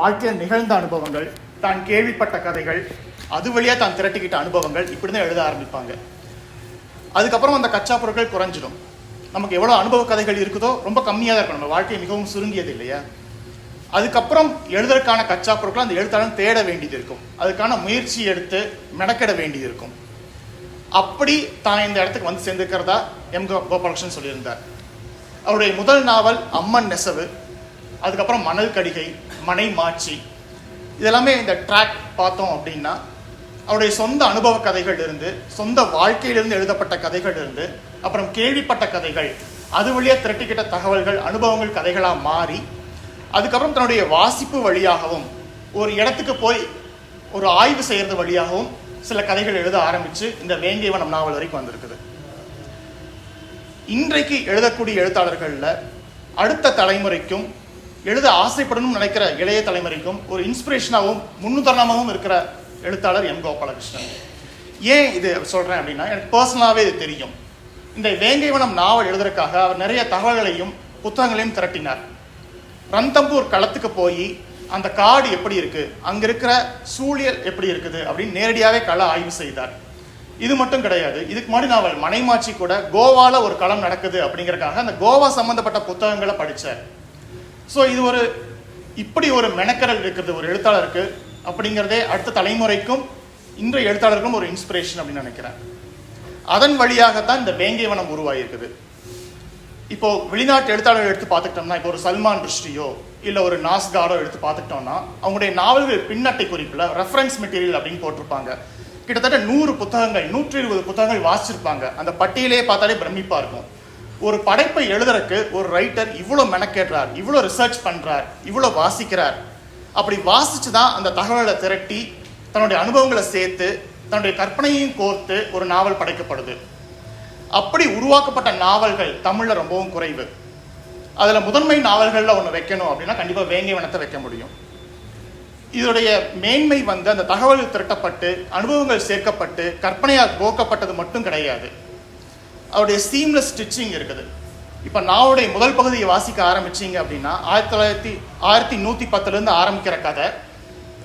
வாழ்க்கையில் நிகழ்ந்த அனுபவங்கள் தான் கேள்விப்பட்ட கதைகள் அது வழியாக தான் திரட்டிக்கிட்ட அனுபவங்கள் இப்படி தான் எழுத ஆரம்பிப்பாங்க. அதுக்கப்புறம் அந்த கச்சா பொருட்கள் குறைஞ்சிடும். நமக்கு எவ்வளோ அனுபவ கதைகள் இருக்குதோ ரொம்ப கம்மியாக தான் இருக்கும் நம்ம வாழ்க்கை மிகவும் சுருங்கியது இல்லையா? அதுக்கப்புறம் எழுதுறதுக்கான கச்சா பொருட்கள் அந்த எழுத்தாளன் தேட வேண்டியது இருக்கும். அதுக்கான முயற்சி எடுத்து மெனக்கெட வேண்டியது இருக்கும். அப்படி தான் இந்த இடத்துக்கு வந்து சேர்ந்துக்கிறதா எம் கோபாலகிருஷ்ணன் சொல்லியிருந்தார். அவருடைய முதல் நாவல் அம்மன் நெசவு அதுக்கப்புறம் மணல் கடிகை மனை மாச்சி இதெல்லாமே இந்த ட்ராக் பார்த்தோம் அப்படின்னா அவருடைய சொந்த அனுபவ கதைகள் இருந்து சொந்த வாழ்க்கையிலிருந்து எழுதப்பட்ட கதைகள் இருந்து அப்புறம் கேள்விப்பட்ட கதைகள் அது வழியா திரட்டிக்கிட்ட தகவல்கள் அனுபவங்கள் கதைகளாக மாறி அதுக்கப்புறம் தன்னுடைய வாசிப்பு வழியாகவும் ஒரு இடத்துக்கு போய் ஒரு ஆய்வு செய்கிறது வழியாகவும் சில கதைகள் எழுத ஆரம்பித்து இந்த வேங்கியவனம் நாவல் வரைக்கும் வந்திருக்குது. இன்றைக்கு எழுதக்கூடிய எழுத்தாளர்களில் அடுத்த தலைமுறைக்கும் எழுத ஆசைப்படணும்னு நினைக்கிற இளைய தலைமுறைக்கும் ஒரு இன்ஸ்பிரேஷனாகவும் முன்னுதாரணமாகவும் இருக்கிற எழுத்தாளர் எம் கோபாலகிருஷ்ணன். ஏன் இது சொல்கிறேன் அப்படின்னா எனக்கு பர்சனலாகவே இது தெரியும். இந்த வேங்கைவனம் நாவல் எழுதுறதுக்காக அவர் நிறைய தகவல்களையும் புத்தகங்களையும் திரட்டினார். ரந்தம்பூர் களத்துக்கு போய் அந்த காடு எப்படி இருக்குது அங்கே இருக்கிற சூழியல் எப்படி இருக்குது அப்படின்னு நேரடியாகவே கள ஆய்வு செய்தார். இது மட்டும் கிடையாது இதுக்கு முன்னாடி நாவல் மனைமாச்சி கூட கோவால ஒரு களம் நடக்குது அப்படிங்கிறக்காக அந்த கோவா சம்மந்தப்பட்ட புத்தகங்களை படித்தார் ஸோ இது ஒரு இப்படி ஒரு மெனக்கரல் இருக்கிறது ஒரு எழுத்தாளருக்கு. அப்படிங்கிறதே அடுத்த தலைமுறைக்கும் இன்றைய எழுத்தாளருக்கும் ஒரு இன்ஸ்பிரேஷன் அப்படின்னு நினைக்கிறேன். அதன் வழியாகத்தான் இந்த வேங்கைவனம் உருவாகியிருக்குது. இப்போ வெளிநாட்டு எழுத்தாளர்கள் எடுத்து பார்த்துக்கிட்டோம்னா இப்போ ஒரு சல்மான் ருஷ்டியோ இல்லை ஒரு நாஸ்காரோ எடுத்து பார்த்துக்கிட்டோம்னா அவங்களுடைய நாவல்கள் பின்னட்டை குறிப்பில் ரெஃபரன்ஸ் மெட்டீரியல் அப்படின்னு போட்டிருப்பாங்க. கிட்டத்தட்ட நூறு புத்தகங்கள் நூற்றி இருபது புத்தகங்கள் வாசிச்சிருப்பாங்க. அந்த பட்டியலே பார்த்தாலே பிரமிப்பாக இருக்கும். ஒரு படைப்பை எழுதுறதுக்கு ஒரு ரைட்டர் இவ்வளோ மெனக்கேடுறார் இவ்வளோ ரிசர்ச் பண்ணுறார் இவ்வளோ வாசிக்கிறார். அப்படி வாசித்து தான் அந்த தகவலை திரட்டி தன்னுடைய அனுபவங்களை சேர்த்து தன்னுடைய கற்பனையும் கோர்த்து ஒரு நாவல் படைக்கப்படுது. அப்படி உருவாக்கப்பட்ட நாவல்கள் தமிழில் ரொம்பவும் குறைவு. அதில் முதன்மை நாவல்களில் ஒன்று வைக்கணும் அப்படின்னா கண்டிப்பாக வேங்கை வனத்தை வைக்க முடியும். இதோடைய மேன்மை வந்து அந்த தகவல் திரட்டப்பட்டு அனுபவங்கள் சேர்க்கப்பட்டு கற்பனையால் கோக்கப்பட்டது மட்டும் கிடையாது. அவருடைய சீம்லெஸ் ஸ்டிச்சிங் இருக்குது. இப்போ நாவுடைய முதல் பகுதியை வாசிக்க ஆரம்பிச்சீங்க அப்படின்னா ஆயிரத்தி தொள்ளாயிரத்தி ஆயிரத்தி நூற்றி பத்துலேருந்து ஆரம்பிக்கிற கதை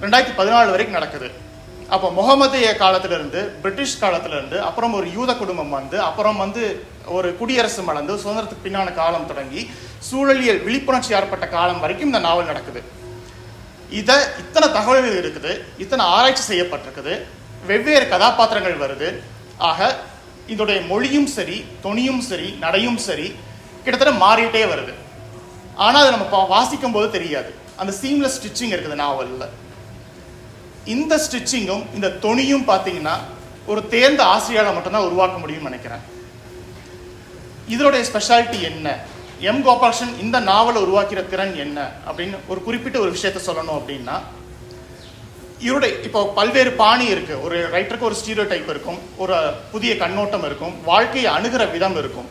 ரெண்டாயிரத்தி பதினாலு வரைக்கும் நடக்குது. அப்போ முகமதிய காலத்திலிருந்து பிரிட்டிஷ் காலத்திலிருந்து அப்புறம் ஒரு யூத குடும்பம் வந்து அப்புறம் வந்து ஒரு குடியரசு மலர்ந்து சுதந்திரத்துக்கு பின்னான காலம் தொடங்கி சூழலியல் விழிப்புணர்ச்சி ஏற்பட்ட காலம் வரைக்கும் இந்த நாவல் நடக்குது. இதை இத்தனை தகவல்கள் இருக்குது இத்தனை ஆராய்ச்சி செய்யப்பட்டிருக்குது வெவ்வேறு கதாபாத்திரங்கள் வருது. ஆக இதோடைய மொழியும் சரி தொனியும் சரி நடையும் சரி கிட்டத்தட்ட மாறிட்டே வருது. ஆனால் அதை நம்ம பா- வாசிக்கும் போது தெரியாது. அந்த சீம்லெஸ் ஸ்டிச்சிங் இருக்குது நாவலில். இந்த ஸ்டிச்சிங்கும் இந்த தொனியும் பார்த்தீங்கன்னா ஒரு தேர்ந்த ஆசிரியரால் மட்டும்தான் உருவாக்க முடியும்னு நினைக்கிறேன். இதனுடைய ஸ்பெஷாலிட்டி என்ன? எம் கோபாலகிருஷ்ணன் இந்த நாவலை உருவாக்கிற திறன் என்ன? அப்படின்னு ஒரு குறிப்பிட்ட ஒரு விஷயத்த சொல்லணும் அப்படின்னா இவருடைய இப்போ பல்வேறு பாணி இருக்கு. ஒரு ரைட்டருக்கு ஒரு ஸ்டீரியோ டைப் இருக்கும். ஒரு புதிய கண்ணோட்டம் இருக்கும். வாழ்க்கையை அணுகிற விதம் இருக்கும்.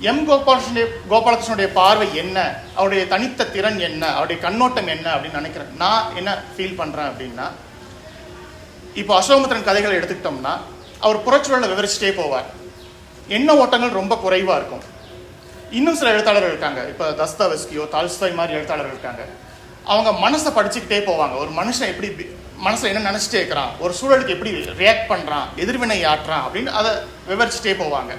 எம் கோபாலகிருஷ்ணனுடைய கோபாலகிருஷ்ணனுடைய பார்வை என்ன? அவருடைய தனித்த திறன் என்ன? அவருடைய கண்ணோட்டம் என்ன? அப்படின்னு நினைக்கிறேன். நான் என்ன ஃபீல் பண்றேன் அப்படின்னா இப்போ அசோகமுத்திரன் கதைகளை எடுத்துக்கிட்டோம்னா அவர் புறச்சூழலை விவரிச்சுட்டே போவார். எண்ண ஓட்டங்கள் ரொம்ப குறைவா இருக்கும். இன்னும் சில எழுத்தாளர்கள் இருக்காங்க. இப்போ தஸ்தாவஸ்கியோ தால்ஸ்தாய் மாதிரி எழுத்தாளர்கள் இருக்காங்க. அவங்க மனசை படிச்சுக்கிட்டே போவாங்க. ஒரு மனுஷன் எப்படி மனசில் என்ன நினச்சிட்டே இருக்கிறான்? ஒரு சூழலுக்கு எப்படி ரியாக்ட் பண்ணுறான் எதிர்வினை ஆட்டுறான்? அப்படின்னு அதை விவரிச்சுட்டே போவாங்க.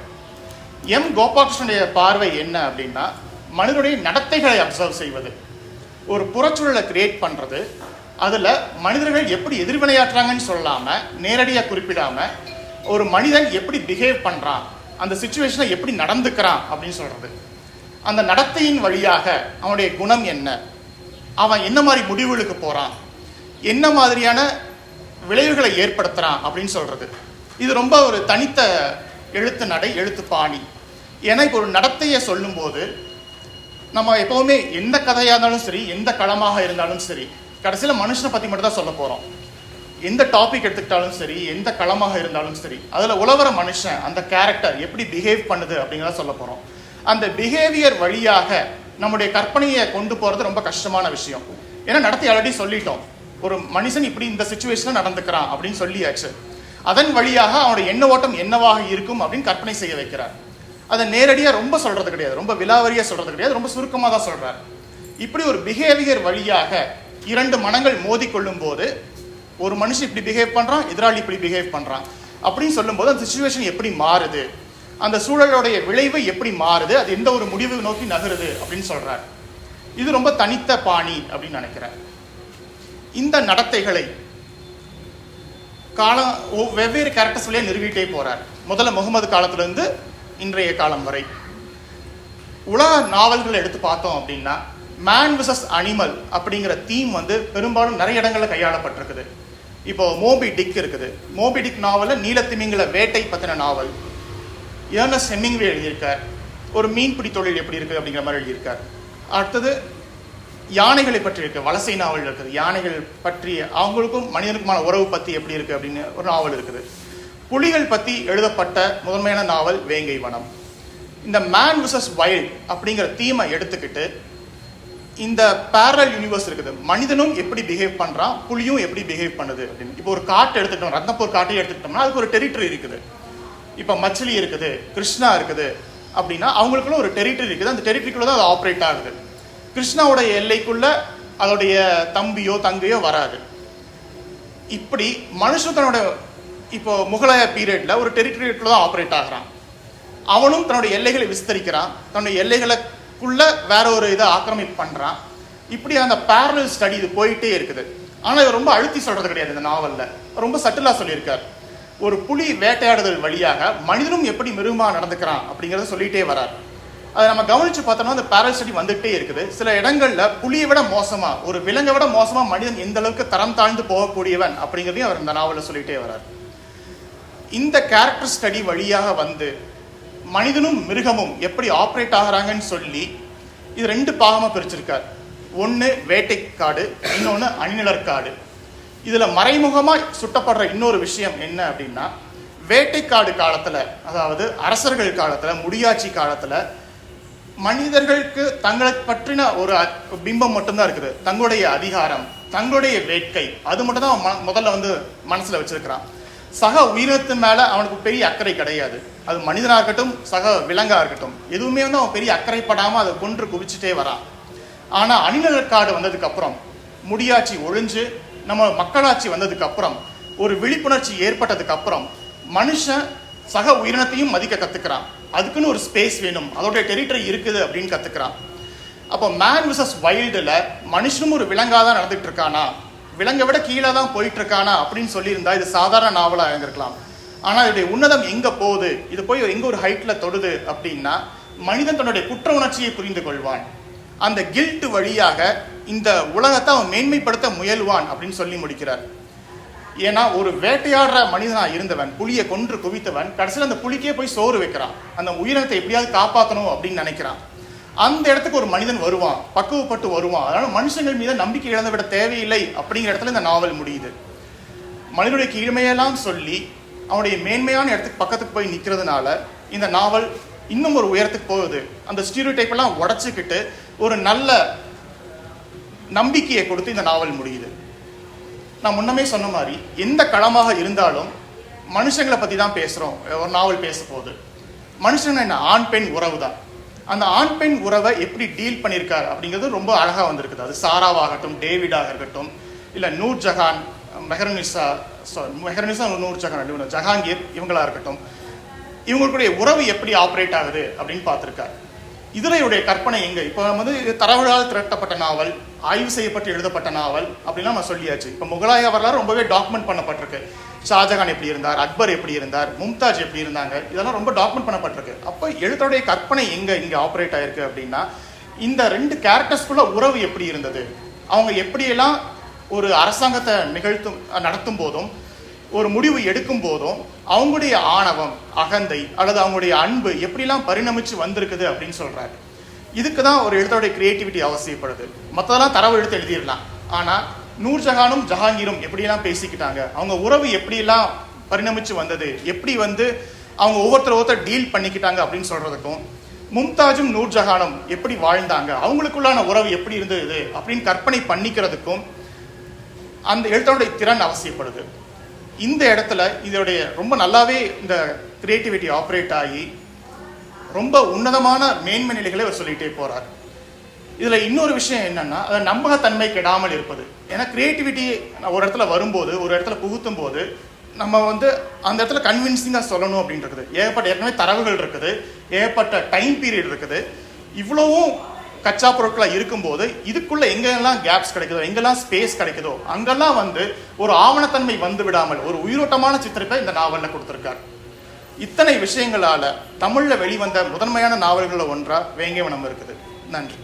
எம் கோபாலகிருஷ்ணனுடைய பார்வை என்ன அப்படின்னா மனிதனுடைய நடத்தைகளை அப்சர்வ் செய்வது. ஒரு புறச்சூழலை கிரியேட் பண்ணுறது அதில் மனிதர்கள் எப்படி எதிர்வினையாற்றுறாங்கன்னு சொல்லாமல் நேரடியாக குறிப்பிடாம ஒரு மனிதன் எப்படி பிஹேவ் பண்ணுறான் அந்த சுச்சுவேஷனை எப்படி நடந்துக்கிறான் அப்படின்னு சொல்கிறது அந்த நடத்தையின் வழியாக அவனுடைய குணம் என்ன? அவன் என்ன மாதிரி முடிவுகளுக்கு போகிறான் என்ன மாதிரியான விளைவுகளை ஏற்படுத்துறான் அப்படின்னு சொல்கிறது இது ரொம்ப ஒரு தனித்த எழுத்து நடை எழுத்து பாணி. ஏன்னா இப்போ ஒரு நடத்தையை சொல்லும்போது நம்ம எப்போவுமே எந்த கதையாக இருந்தாலும் சரி எந்த களமாக இருந்தாலும் சரி கடைசியில் மனுஷனை பற்றி மட்டும் தான் சொல்ல போகிறோம் எந்த டாபிக் எடுத்துக்கிட்டாலும் சரி எந்த களமாக இருந்தாலும் சரி அதில் உழவர மனுஷன் அந்த கேரக்டர் எப்படி பிஹேவ் பண்ணுது அப்படிங்கிறத சொல்ல போகிறோம் அந்த பிஹேவியர் வழியாக நம்முடைய கற்பனையை கொண்டு போகிறது ரொம்ப கஷ்டமான விஷயம். ஏன்னா நடத்தி ஆல்ரெடி சொல்லிட்டோம். ஒரு மனுஷன் இப்படி இந்த சுச்சுவேஷனில் நடந்துக்கிறான் அப்படின்னு சொல்லியாச்சு. அதன் வழியாக அவனோட எண்ண ஓட்டம் என்னவாக இருக்கும் அப்படின்னு கற்பனை செய்ய வைக்கிறார். அதை நேரடியாக ரொம்ப சொல்றது கிடையாது. ரொம்ப விலாவரியா சொல்றது கிடையாது. ரொம்ப சுருக்கமாக தான் சொல்றார். இப்படி ஒரு பிஹேவியர் வழியாக இரண்டு மனங்கள் மோதிக்கொள்ளும் போது ஒரு மனுஷன் இப்படி பிஹேவ் பண்றான் எதிராளி இப்படி பிஹேவ் பண்றான் அப்படின்னு சொல்லும்போது அந்த சுச்சுவேஷன் எப்படி மாறுது? அந்த சூழலுடைய விளைவு எப்படி மாறுது? அது எந்த ஒரு முடிவு நோக்கி நகருது அப்படின்னு சொல்றார். இது ரொம்ப தனித்த பாணி அப்படின்னு நினைக்கிறேன் இந்த நடத்தைகளை காலம் வெவ்வேறு கேரக்டர்ஸ் வழியாக நிறுவிட்டே போகிறார் முதல்ல முகமது காலத்திலேருந்து இன்றைய காலம் வரை. உலக நாவல்களை எடுத்து பார்த்தோம் அப்படின்னா மேன் விசஸ் அனிமல் அப்படிங்கிற தீம் வந்து பெரும்பாலும் நிறைய இடங்களில் கையாளப்பட்டிருக்குது. இப்போ மோபி டிக் இருக்குது. மோபி டிக் நாவலில் நீலத்திமிங்கில வேட்டை பற்றின நாவல். ஏர்னஸ் ஹெமிங்வே எழுதியிருக்கார். ஒரு மீன்பிடி தொழில் எப்படி இருக்குது அப்படிங்கிற மாதிரி எழுதியிருக்கார். அடுத்தது யானைகளை பற்றி இருக்கு. வலசை நாவல் இருக்குது. யானைகள் பற்றி அவங்களுக்கும் மனிதனுக்குமான உறவு பத்தி எப்படி இருக்கு அப்படின்னு ஒரு நாவல் இருக்குது. புலிகள் பத்தி எழுதப்பட்ட முதன்மையான நாவல் வேங்கை வனம். இந்த மேன் விசஸ் வைல்ட் அப்படிங்கிற தீமை எடுத்துக்கிட்டு இந்த பேரல் யூனிவர்ஸ் இருக்குது. மனிதனும் எப்படி பிஹேவ் பண்றான் புலியும் எப்படி பிஹேவ் பண்ணுது அப்படின்னு. இப்போ ஒரு காட்டு எடுத்துக்கிட்டோம். ரத்னப்பூர் காட்டை எடுத்துக்கிட்டோம்னா அதுக்கு ஒரு டெரிட்டரி இருக்குது. இப்போ மச்சிலி இருக்குது கிருஷ்ணா இருக்குது அப்படின்னா அவங்களுக்குள்ள ஒரு டெரிட்டரி இருக்குது. அந்த டெரிட்டரிக்குள்ள தான் அது ஆப்ரேட் ஆகுது. கிருஷ்ணாவுடைய எல்லைக்குள்ள அதோடைய தம்பியோ தங்கையோ வராது இப்படி மனுஷன் தன்னோட இப்போ முகலாய பீரியட்ல ஒரு டெரிட்டரிக்குள்ள தான் ஆப்ரேட் ஆகுறான். அவனும் தன்னுடைய எல்லைகளை விஸ்தரிக்கிறான். தன்னுடைய எல்லைகளுக்குள்ள வேற ஒரு இதை ஆக்கிரமிப்பு பண்றான். இப்படி அந்த பேரல் ஸ்டடி இது போயிட்டே இருக்குது. ஆனா இவர் ரொம்ப அழுத்தி சொல்றது கிடையாது இந்த நாவலில் ரொம்ப சட்டிலா சொல்லியிருக்கார். ஒரு புலி வேட்டையாடுதல் வழியாக மனிதனும் எப்படி மிருகமாக நடந்துக்கிறான் அப்படிங்கிறத சொல்லிட்டே வரார். அதை நம்ம கவனிச்சு பார்த்தோம்னா அந்த பேரல் ஸ்டடி இருக்குது. சில இடங்களில் புலியை விட மோசமாக ஒரு விலங்கை விட மோசமாக மனிதன் எந்த அளவுக்கு தரம் தாழ்ந்து போகக்கூடியவன் அப்படிங்கிறதையும் அவர் இந்த நாவலில் சொல்லிகிட்டே வரார் இந்த கேரக்டர் ஸ்டடி வழியாக வந்து மனிதனும் மிருகமும் எப்படி ஆப்ரேட் ஆகுறாங்கன்னு சொல்லி இது ரெண்டு பாகமாக பிரிச்சிருக்கார். ஒன்று வேட்டைக்காடு இன்னொன்று அணிநிலற்காடு இதில் மறைமுகமாக சுட்டப்படுற இன்னொரு விஷயம் என்ன அப்படின்னா வேட்டைக்காடு காலத்தில் அதாவது அரசர்கள் காலத்தில் முடியாட்சி காலத்தில் மனிதர்களுக்கு தங்களை பற்றின ஒரு பிம்பம் மட்டும்தான் இருக்குது. தங்களுடைய அதிகாரம் தங்களுடைய வேட்கை. அது மட்டும் தான் அவன் முதல்ல வந்து மனசுல வச்சிருக்கிறான். சக உயிரினத்து மேல அவனுக்கு பெரிய அக்கறை கிடையாது. அது மனிதனா இருக்கட்டும் சக விலங்கா இருக்கட்டும். எதுவுமே வந்து அவன் பெரிய அக்கறைப்படாம அதை கொன்று குவிச்சுட்டே வரான். ஆனா அணிநலக்காடு வந்ததுக்கு அப்புறம் முடியாட்சி ஒழிஞ்சு நம்ம மக்களாட்சி வந்ததுக்கு அப்புறம் ஒரு விழிப்புணர்ச்சி ஏற்பட்டதுக்கு அப்புறம் மனுஷன் சக உயிரினத்தையும் மதிக்க கத்துக்கிறான். அதுக்குன்னு ஒரு ஸ்பேஸ் வேணும். அதோடைய டெரிட்டரி இருக்குது அப்படின்னு கத்துக்கிறான். அப்போ மேன் விசஸ் வைல்டுல மனுஷனும் ஒரு விலங்காக தான் நடந்துகிட்டு இருக்கானா? விலங்கை விட கீழே தான் போயிட்டு இருக்கானா? அப்படின்னு சொல்லியிருந்தா இது சாதாரண நாவலாக இருந்திருக்கலாம். ஆனால் இதோடைய உன்னதம் எங்கே போகுது? இது போய் எங்க ஒரு ஹைட்டில் தொடுது அப்படின்னா மனிதன் தன்னுடைய குற்ற உணர்ச்சியை புரிந்து கொள்வான். அந்த கில்ட் வழியாக இந்த உலகத்தை அவன் மேன்மைப்படுத்த முயல்வான் அப்படின்னு சொல்லி முடிக்கிறார். ஏன்னா ஒரு வேட்டையாடுற மனிதனா இருந்தவன் புலியை கொன்று குவித்தவன் கடைசியில் அந்த புலிக்கே போய் சோறு வைக்கிறான். அந்த உயிரினத்தை எப்படியாவது காப்பாற்றணும் அப்படின்னு நினைக்கிறான். அந்த இடத்துக்கு ஒரு மனிதன் வருவான் பக்குவப்பட்டு வருவான். அதனால மனுஷங்கள் மீது நம்பிக்கை இழந்து விட தேவையில்லை அப்படிங்கிற இடத்துல இந்த நாவல் முடியுது. மனிதனுடைய கீழ்மையெல்லாம் சொல்லி அவனுடைய மேன்மையான இடத்துக்கு பக்கத்துக்கு போய் நிற்கிறதுனால இந்த நாவல் இன்னும் ஒரு உயரத்துக்கு போகுது. அந்த ஸ்டீரியோ டைப்பெல்லாம் எல்லாம் ஒரு நல்ல நம்பிக்கையை கொடுத்து இந்த நாவல் முடியுது. நான் முன்னமே சொன்ன மாதிரி எந்த களமாக இருந்தாலும் மனுஷங்களை பற்றி தான் பேசுகிறோம் ஒரு நாவல் பேச போகுது மனுஷன் என்ன? ஆண் பெண் உறவு தான். அந்த ஆண் பெண் உறவை எப்படி டீல் பண்ணியிருக்காரு அப்படிங்கிறது ரொம்ப அழகாக வந்திருக்குது. அது சாராவாகட்டும் டேவிடாக இருக்கட்டும் இல்லை நூர் ஜஹான் மெஹரனிசா மெஹரனிசா நூர் ஜஹான் ஜஹாங்கீர் இவங்களாக இருக்கட்டும் இவங்களுடைய உறவு எப்படி ஆப்ரேட் ஆகுது அப்படின்னு பார்த்துருக்காரு. இதுல கற்பனை எங்க? இப்போ நம்ம வந்து இது தரவுகளால் திரட்டப்பட்ட நாவல் ஆய்வு செய்யப்பட்டு எழுதப்பட்ட நாவல் அப்படிலாம் நம்ம சொல்லியாச்சு. இப்போ முகலாய வரலாறு ரொம்பவே டாக்குமெண்ட் பண்ணப்பட்டிருக்கு. ஷாஜகான் எப்படி இருந்தார் அக்பர் எப்படி இருந்தார் மும்தாஜ் எப்படி இருந்தாங்க இதெல்லாம் ரொம்ப டாக்குமெண்ட் பண்ணப்பட்டிருக்கு. அப்போ எழுத்தோடைய கற்பனை எங்க இங்க ஆப்ரேட் ஆயிருக்கு அப்படின்னா இந்த ரெண்டு கேரக்டர்ஸ்குள்ள உறவு எப்படி இருந்தது? அவங்க எப்படியெல்லாம் ஒரு அரசாங்கத்தை நிகழ்த்தும் நடத்தும் போதும் ஒரு முடிவு எடுக்கும் போதும் அவங்களுடைய ஆணவம் அகந்தை அல்லது அவங்களுடைய அன்பு எப்படிலாம் பரிணமிச்சு வந்திருக்குது அப்படின்னு சொல்றாரு. இதுக்கு தான் ஒரு எழுத்தோடைய கிரியேட்டிவிட்டி அவசியப்படுது. மற்றதெல்லாம் தரவு எடுத்து எழுதிடலாம். ஆனா நூர்ஜஹானும் ஜஹாங்கீரும் எப்படியெல்லாம் பேசிக்கிட்டாங்க? அவங்க உறவு எப்படியெல்லாம் பரிணமிச்சு வந்தது? எப்படி வந்து அவங்க ஒவ்வொருத்தர் ஒருத்தர் டீல் பண்ணிக்கிட்டாங்க அப்படின்னு சொல்றதுக்கும் மும்தாஜும் நூர்ஜஹானும் எப்படி வாழ்ந்தாங்க? அவங்களுக்குள்ளான உறவு எப்படி இருந்தது? அப்படின்னு கற்பனை பண்ணிக்கிறதுக்கும் அந்த எழுத்தாளுடைய திறன் அவசியப்படுது. இந்த இடத்துல இதோடைய ரொம்ப நல்லாவே இந்த கிரியேட்டிவிட்டி ஆப்ரேட் ஆகி ரொம்ப உன்னதமான மேன்மை நிலைகளை அவர் சொல்லிகிட்டே போகிறார் இதில் இன்னொரு விஷயம் என்னென்னா அது நம்பகத்தன்மை கெடாமல் இருப்பது. ஏன்னா கிரியேட்டிவிட்டி ஒரு இடத்துல வரும்போது ஒரு இடத்துல புகுத்தும் போது நம்ம வந்து அந்த இடத்துல கன்வின்சிங்காக சொல்லணும் அப்படின்றது. ஏகப்பட்ட ஏற்கனவே தரவுகள் இருக்குது. ஏகப்பட்ட டைம் பீரியட் இருக்குது. இவ்வளவும் கச்சா பொருட்களாக இருக்கும்போது இதுக்குள்ள எங்கெல்லாம் கேப்ஸ் கிடைக்குதோ எங்கெல்லாம் ஸ்பேஸ் கிடைக்குதோ அங்கெல்லாம் வந்து ஒரு ஆவணத்தன்மை வந்து விடாமல் ஒரு உயிரோட்டமான சித்திரத்தை இந்த நாவலில் கொடுத்துருக்கார். இத்தனை விஷயங்களால தமிழில் வெளிவந்த முதன்மையான நாவல்களில் ஒன்றா வேங்கவனம் இருக்குது. நன்றி.